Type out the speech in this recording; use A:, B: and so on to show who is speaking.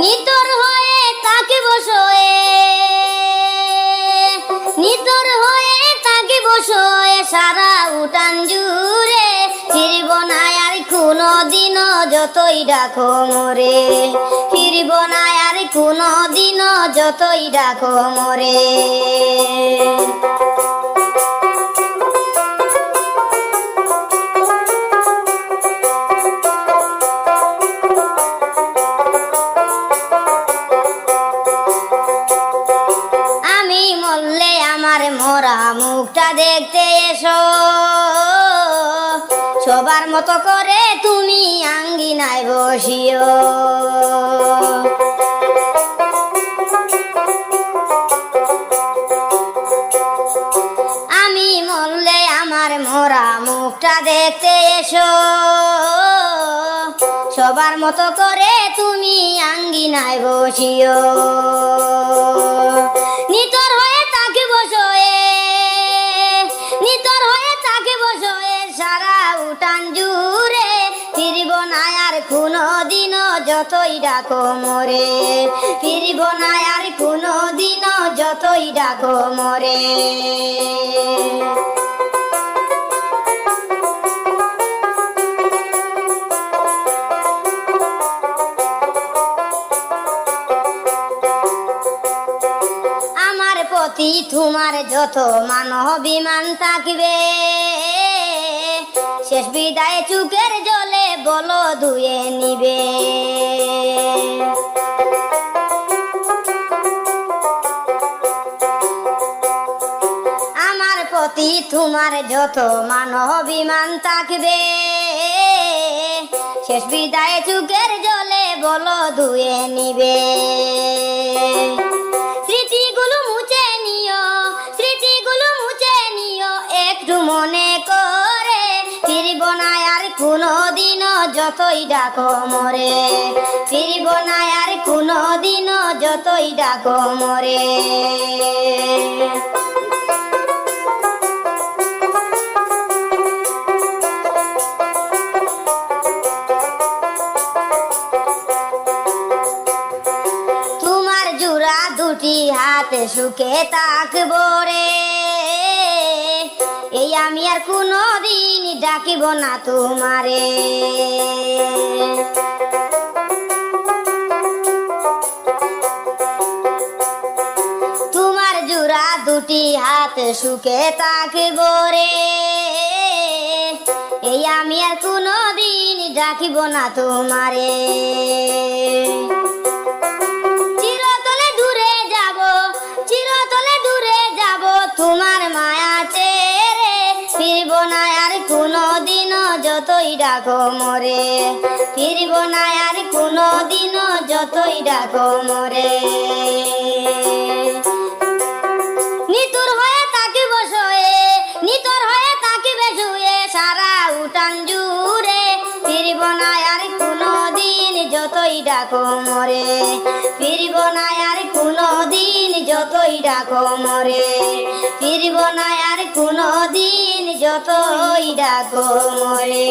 A: নিতর হয়ে তাকে বসয়ে। নিতর হয়ে তাকে বসয়ে সারা উঠান জুড়ে। ফিরব না আর কোনো দিন যতই ডাকো মরে। ফিরব না আর কোনো দিন যতই ডাকো মরে। মতো করে তুমি আঙ্গিনায় বসিও। আমি মরলে আমার মরা মুখটা দেখতে এসো। সবার মতো করে তুমি আঙ্গিনায় বসিও। উঠান জুড়ে ফিরব না আর কোনো দিন যতই ডাকো মরে। ফিরব না আর কোনো দিন যতই ডাকো মরে। তোমার যত মানব বিমান থাকবে শেষ বিদায় চুকের জলে বলো ধুয়ে নিবে। আমার প্রতি তোমার যত মানব বিমান থাকবে, শেষ বিদায় চুকের জলে বলো ধুয়ে নিবে। কোনো দিন যতই ডাকো মরে, ফিরব না আর কোনো দিন যতই ডাকো মরে। তোমার জোড়া দুটি হাতে সুখে থাকব রে। এই আমি আর কোনো দিন ডাকিব না তোমারে। তোমার জোড়া দুটি হাত সুখে থাকব রে। এই আমি আর কোনো দিন ডাকিব না তোমারে। যতই ডাকো মরে, ফিরব না আর কোনো দিন যতই ডাকো মরে। নিতুর হয়ে তাকে বসয়ে নিতর হয়ে তাকে বেশুয়ে সারা উঠান জুড়ে। ফিরব না আর কোনো দিন যতই ডাকো মরে, ফিরব না আর যতই ডাকো মরে ফিরব না আর কোনো দিন যতই ডাকো মরে।